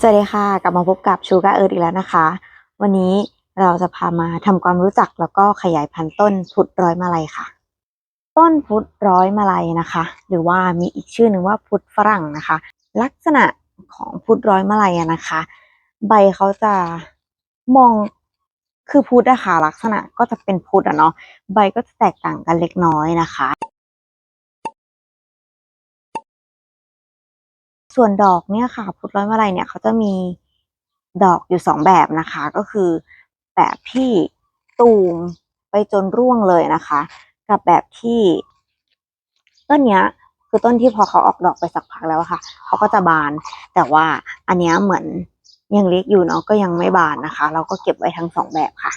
สวัสดีค่ะ กลับมาพบกับชูการ์เอิร์ดอีกแล้วนะคะ วันนี้เราจะพามาทำความรู้จักแล้วก็ขยายพันธุ์ต้นพุทธร้อยมาลัยค่ะ ต้นพุทธร้อยมาลัยนะคะ หรือว่ามีอีกชื่อหนึ่งว่าพุทธฝรั่งนะคะ ลักษณะของพุทธร้อยมาลัยนะคะ ใบเขาจะมองคือพุทธอะค่ะลักษณะก็จะเป็นพุทธอะเนาะใบก็จะแตกต่างกันเล็กน้อยนะคะ ส่วนดอกเนี่ยค่ะ พุทธร้อยมาลัยเนี่ยเขาจะมีดอกอยู่สองแบบนะคะ ก็คือแบบที่ตูมไปจนร่วงเลยนะคะ กับแบบที่ต้นเนี้ยคือต้นที่พอเขาออกดอกไปสักพักแล้วค่ะ เขาก็จะบาน แต่ว่าอันเนี้ยเหมือนยังเล็กอยู่เนาะก็ยังไม่บานนะคะ เราก็เก็บไว้ทั้งสองแบบค่ะ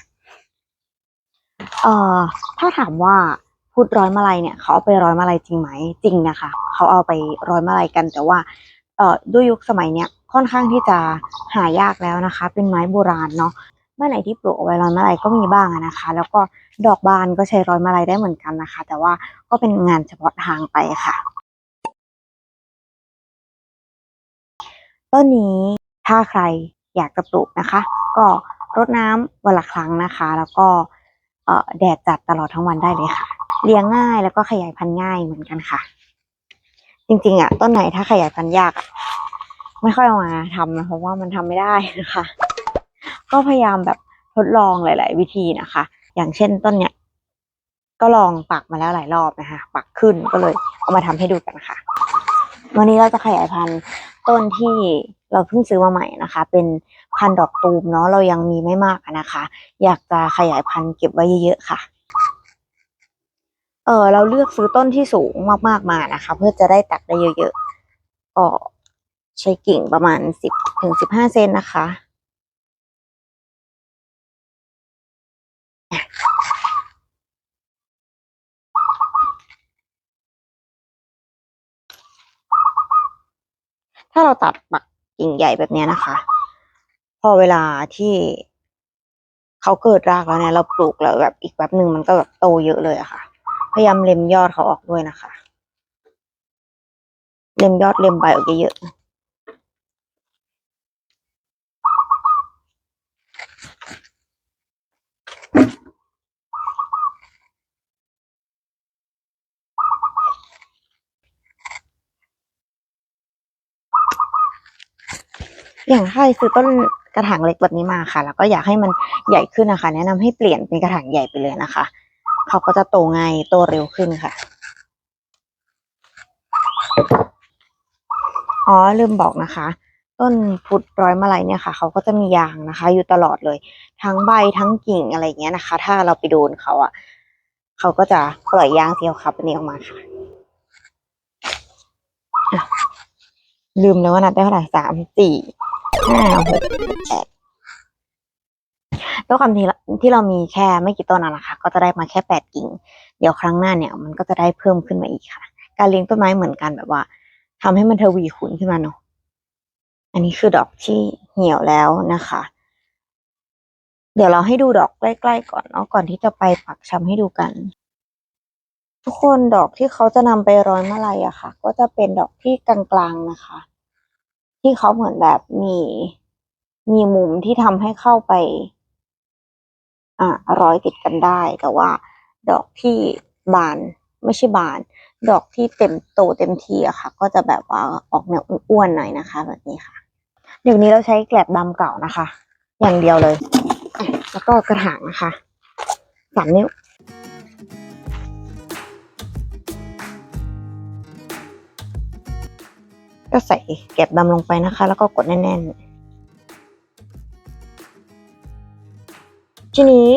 เอ่อถ้าถามว่าพุทธร้อยมาลัยเนี่ย เขาเอาไปร้อยมาลัยจริงไหมจริงนะคะ เขาเอาไปร้อยมาลัยกันแต่ว่า เอ่อด้วยยุคสมัยเนี้ยค่อนข้างที่จะหายากแล้วนะคะ เป็นไม้โบราณเนาะเมื่อไหนที่ปลูกเอาไว้ร้อยมาลัยก็มีบ้างนะคะ แล้วก็ดอกบานก็ใช้ร้อยมาลัยได้เหมือนกันนะคะ แต่ว่าก็เป็นงานเฉพาะทางไปค่ะต้นนี้ถ้าใครอยากจะปลูกนะคะ ก็รดน้ำวันละครั้งนะคะ แล้วก็เอ่อแดดจัดตลอดทั้งวันได้เลยค่ะ เลี้ยงง่ายแล้วก็ขยายพันธุ์ง่ายเหมือนกันค่ะ จริง ๆ อะ ต้นไหนถ้าขยายพันธุ์ยากอะไม่ค่อยเอามาทำนะเพราะว่ามันทำไม่ได้นะคะ ก็พยายามแบบทดลองหลาย ๆ วิธีนะคะ อย่างเช่นต้นเนี้ยก็ลองปักมาแล้วหลายรอบนะคะ ปักขึ้นก็เลยเอามาทำให้ดูกันค่ะ วันนี้เราจะขยายพันธุ์ต้นที่เราเพิ่งซื้อมาใหม่นะคะ เป็นพันธุ์ดอกตูมเนาะเรายังมีไม่มากนะคะ อยากจะขยายพันธุ์เก็บไว้เยอะ ๆ ค่ะ ออเราเลือกซื้อต้นที่สูงมากๆมานะคะ เพื่อจะได้ตัดได้เยอะๆก็ใช้กิ่งประมาณสิบถึงสิบห้าเซนนะคะถ้าเราตัดปักกิ่งใหญ่แบบนี้นะคะ พอเวลาที่เขาเกิดรากแล้วเนี่ยเราปลูกแล้วแบบอีกแป๊บหนึ่งมันก็แบบโตเยอะเลยอะค่ะ พยายามเล็มยอดเขาออกด้วยนะคะ เล็มยอดเล็มใบออกเยอะๆอย่างถ้าซื้อต้นกระถางเล็กแบบนี้มาค่ะ แล้วก็อยากให้มันใหญ่ขึ้นนะคะ แนะนำให้เปลี่ยนเป็นกระถางใหญ่ไปเลยนะคะ เขาก็จะโตง่ายโตเร็วขึ้นค่ะ อ๋อลืมบอกนะคะ ต้นพุทธร้อยมาลัยเนี่ยค่ะ เขาก็จะมียางนะคะ อยู่ตลอดเลย ทั้งใบทั้งกิ่งอะไรเงี้ยนะคะ ถ้าเราไปโดนเขาอะเขาก็จะปล่อยยางเสียวขาวๆนี้ออกมาค่ะลืมเลยว่านับได้เท่าไหร่สามสี่ห้าหกแปด ด้วยความที่ที่เรามีแค่ไม่กี่ต้นนะคะ ก็จะได้มาแค่แปดกิ่ง เดี๋ยวครั้งหน้าเนี่ยมันก็จะได้เพิ่มขึ้นมาอีกค่ะ การเลี้ยงต้นไม้เหมือนกันแบบว่าทำให้มันทวีคูณขึ้นมาเนาะอันนี้คือดอกที่เหี่ยวแล้วนะคะ เดี๋ยวเราให้ดูดอกใกล้ๆก่อนเนาะก่อนที่จะไปปักชำให้ดูกัน ทุกคนดอกที่เขาจะนำไปร้อยมาลัยอะค่ะ ก็จะเป็นดอกที่กลางๆนะคะ ที่เขาเหมือนแบบมีมีมุมที่ทำให้เข้าไป อ่าร้อยติดกันได้ แต่ว่าดอกที่บานไม่ใช่บาน ดอกที่เต็มโตเต็มทีอะค่ะ ก็จะแบบว่าออกแนวอ้วนๆหน่อยนะคะ แบบนี้ค่ะ เดี๋ยวนี้เราใช้แกลบดำเก่านะคะ อย่างเดียวเลย แล้วก็กระถางนะคะสามนิ้วก็ใส่แกลบดำลงไปนะคะ แล้วก็กดแน่นๆ ทีนี้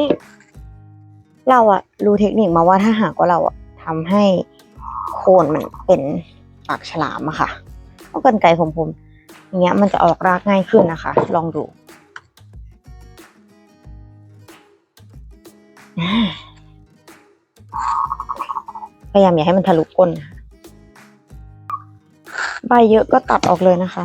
เราอะรู้เทคนิคมาว่าถ้าหากว่าเราอะทำให้โคนมันเป็นปากฉลามอะค่ะเอากันไกรผมผมอย่างเงี้ยมันจะออกรากง่ายขึ้นนะคะ ลองดูพยายามอย่าให้มันทะลุก้นใบเยอะก็ตัดออกเลยนะคะ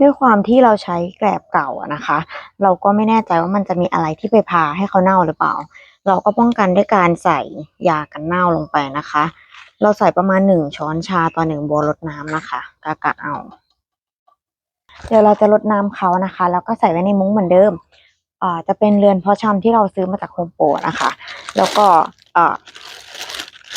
ด้วยความที่เราใช้แกลบเก่าอะนะคะ เราก็ไม่แน่ใจว่ามันจะมีอะไรที่ไปพาให้เขาเน่าหรือเปล่า เราก็ป้องกันด้วยการใส่ยากันเน่าลงไปนะคะ เราใส่ประมาณหนึ่งช้อนชาต่อหนึ่งบัวรดน้ำนะคะกะกะเอา เดี๋ยวเราจะรดน้ำเขานะคะ แล้วก็ใส่ไว้ในมุ้งเหมือนเดิมอ่าจะเป็นเรือนเพาะชำที่เราซื้อมาจากโฮมโปรนะคะ แล้วก็อ่า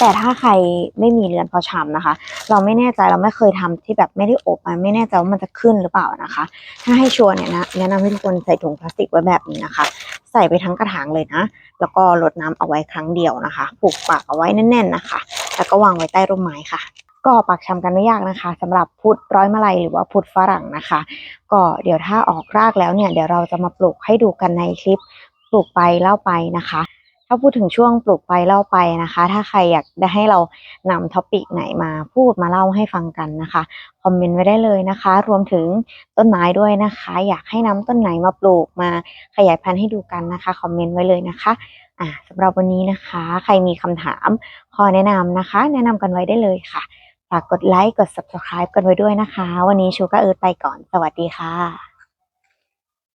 แต่ถ้าใครไม่มีเรือนพาะชำนะคะ เราไม่แน่ใจเราไม่เคยทำที่แบบไม่ได้อบมันไม่แน่ใจว่ามันจะขึ้นหรือเปล่านะคะ ถ้าให้ชัวร์เนี่ยนะแนะนำให้ทุกคนใส่ถุงพลาสติกไว้แบบนี้นะคะ ใส่ไปทั้งกระถางเลยนะ แล้วก็รดน้ำเอาไว้ครั้งเดียวนะคะ ผูกปากเอาไว้แน่น ๆนะคะ แล้วก็วางไว้ใต้ร่มไม้ค่ะก็ปักชำกันไม่ยากนะคะสำหรับพุทธร้อยมาลัยหรือว่าพุทธฝรั่งนะคะ ก็เดี๋ยวถ้าออกรากแล้วเนี่ยเดี๋ยวเราจะมาปลูกให้ดูกันในคลิปปลูกไปเล่าไปนะคะาพูดถึงช่วงปลูกไปเล่าไปนะคะ ถ้าใครอยากได้ให้เรานำท็อปิกไหนมาพูดมาเล่าให้ฟังกันนะคะ คอมเมนต์ไว้ได้เลยนะคะ รวมถึงต้นไม้ด้วยนะคะ อยากให้นำต้นไหนมาปลูกมาขยายพันธุ์ให้ดูกันนะคะ คอมเมนต์ไว้เลยนะคะอ่าสำหรับวันนี้นะคะ ใครมีคำถามขอแนะนำนะคะ แนะนำกันไว้ได้เลยค่ะ ฝากกดไลค์กด subscribe กันไว้ด้วยนะคะ วันนี้ชูกาเอิร์ไปก่อน สวัสดีค่ะ